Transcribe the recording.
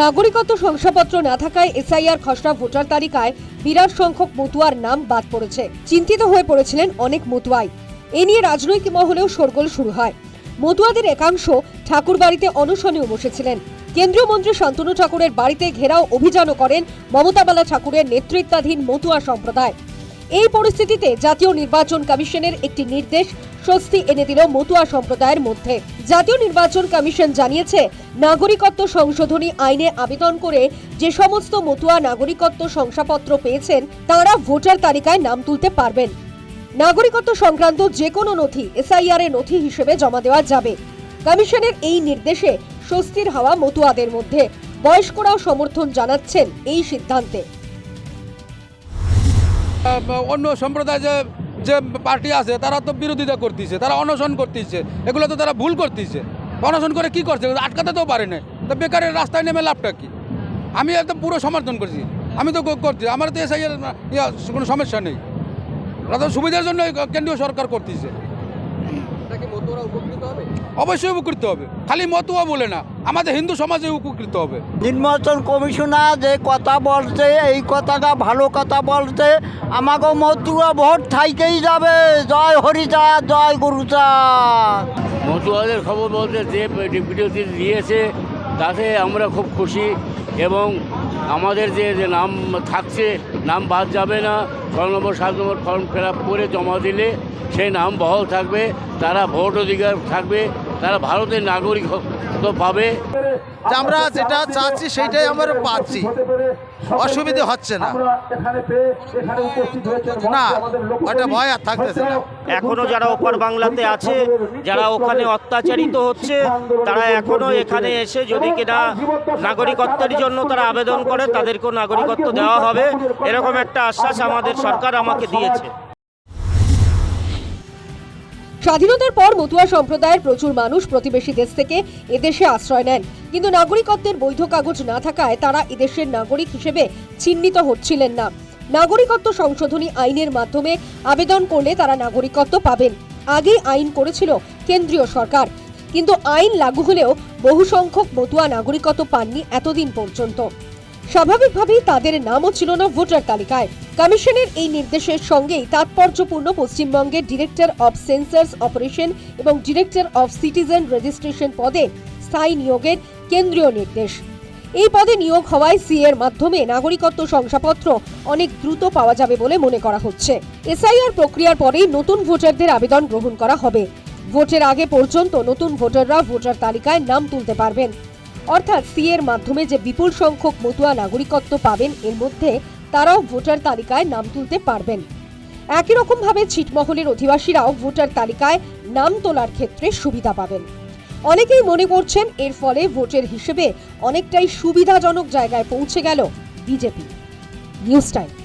নাগরিকত্ব শংসাপত্র না থাকায় এসআইআর খসড়া ভোটার তালিকায় বিরাট সংখ্যক মতুয়ার নাম বাদ পড়েছে। চিন্তিত হয়ে পড়েছিলেন অনেক মতুয়াই। এ নিয়ে রাজনৈতিক মহলেও শোরগোল শুরু হয়। মতুয়াদের একাংশ ঠাকুর বাড়িতে অনশনেও বসেছিলেন। কেন্দ্রীয় মন্ত্রী শান্তনু ঠাকুরের বাড়িতে ঘেরাও অভিযানও করেন মমতাবালা ঠাকুরের নেতৃত্বাধীন মতুয়া সম্প্রদায়। এই পরিস্থিতিতে জাতীয় নির্বাচন কমিশনের একটি নির্দেশ স্বস্তি এনে দিল মতুয়া সম্প্রদায়ের মধ্যে। জাতীয় নির্বাচন কমিশন জানিয়েছে, নাগরিকত্ব সংশোধনী আইনে আবেদন করে যে সমস্ত মতুয়া নাগরিকত্ব শংসাপত্র পেয়েছেন, তারা ভোটার তালিকায় নাম তুলতে পারবেন। নাগরিকত্ব সংক্রান্ত যে কোনো নথি এসআইআর এর নথি হিসেবে জমা দেওয়া যাবে। কমিশনের এই নির্দেশে স্বস্তির হাওয়া মতুয়াদের মধ্যে। বয়স্করাও সমর্থন জানাচ্ছেন এই সিদ্ধান্তে। অন্য সম্প্রদায় যে যে পার্টি আছে, তারা তো বিরোধিতা করতেছে, তারা অনশন করতেছে। এগুলো তো তারা ভুল করতেছে। অনশন করে কি করছে? আটকাতে তো পারে না তো বেকারের রাস্তায় নেমে লাভটা কি? আমি একদম পুরো সমর্থন করছি। আমি তো করছি। আমার তো এসআই ইয়া, কোনো সমস্যা নেই। তাদের সুবিধার জন্য কেন্দ্রীয় সরকার করতেছে। অবশ্যই উপকৃত হবে। খালি মতুয়া বলে না আমাদের হিন্দু সমাজে উপকৃত হবে। নির্বাচন কমিশনার যে কথা বলছে এই কথাটা ভালো কথা বলছে আমাকে মতুয়া ভোট থাইকেই যাবে। জয় হরিচা জয় গুরুচা মতুয়াদের খবর বলতে যে ভিডিওটি দিয়েছে তাতে আমরা খুব খুশি এবং আমাদের যে যে নাম থাকছে নাম বাদ যাবে না। ছয় নম্বর সাত নম্বর ফর্ম ফিল আপ করে জমা দিলে সেই নাম বহাল থাকবে। তারা ভোট অধিকার থাকবে তারা ভারতের নাগরিকত্ব পাবে। যে আমরা যেটা চাচ্ছি সেইটাই আমরা পাচ্ছি। অসুবিধে হচ্ছে না। না ওটা ভয় আর থাকতেছে না। এখনও যারা ওপার বাংলাতে আছে যারা ওখানে অত্যাচারিত হচ্ছে তারা এখনও এখানে এসে যদি কিনা নাগরিকত্বের জন্য তারা আবেদন করে তাদেরকেও নাগরিকত্ব দেওয়া হবে। এরকম একটা আশ্বাস আমাদের সরকার আমাকে দিয়েছে। স্বাধীনতার পর মতুয়া সম্প্রদায়ের প্রচুর মানুষ প্রতিবেশী দেশ থেকে এদেশে আশ্রয় নেন। কিন্তু নাগরিকত্বের বৈধ কাগজ না থাকায় তারা এদেশের নাগরিক হিসেবে চিহ্নিত হচ্ছিলেন না। নাগরিকত্ব সংশোধনী আইনের মাধ্যমে আবেদন করলে তারা নাগরিকত্ব পাবেন। আগে আইন করেছিল কেন্দ্রীয় সরকার। কিন্তু আইন লাগু হলেও বহু সংখ্যক মতুয়া নাগরিকত্ব পাননি এতদিন পর্যন্ত। স্বাভাবিকভাবেই তাদের নামও ছিল না ভোটার তালিকায়। কমিশনের এই নির্দেশের সঙ্গেই তাৎপর্যপূর্ণ পশ্চিমবঙ্গের ডিরেক্টর অব সেন্সার্স অপারেশন এবং ডিরেক্টর অফ সিটিজেন রেজিস্ট্রেশন পদে স্থায়ী নিয়োগের কেন্দ্রীয় নির্দেশ। এই পদে নিয়োগ হওয়ায় সি এর মাধ্যমে নাগরিকত্ব শংসাপত্র অনেক দ্রুত পাওয়া যাবে বলে মনে করা হচ্ছে। এসআইআর প্রক্রিয়ার পরেই নতুন ভোটারদের আবেদন গ্রহণ করা হবে। ভোটের আগে পর্যন্ত নতুন ভোটাররা ভোটার তালিকায় নাম তুলতে পারবেন। অর্থাৎ সি এর মাধ্যমে যে বিপুল সংখ্যক মতুয়া নাগরিকত্ব পাবেন, এর মধ্যে তারাও ভোটার তালিকায় নাম তুলতে পারবেন। একই রকম ভাবে ছিটমহলের অধিবাসীরাও ভোটার তালিকায় নাম তোলার ক্ষেত্রে সুবিধা পাবেন। অনেকেই মনে করছেন এর ফলে ভোটের হিসেবে অনেকটাই সুবিধাজনক জায়গায় পৌঁছে গেল বিজেপি। News time.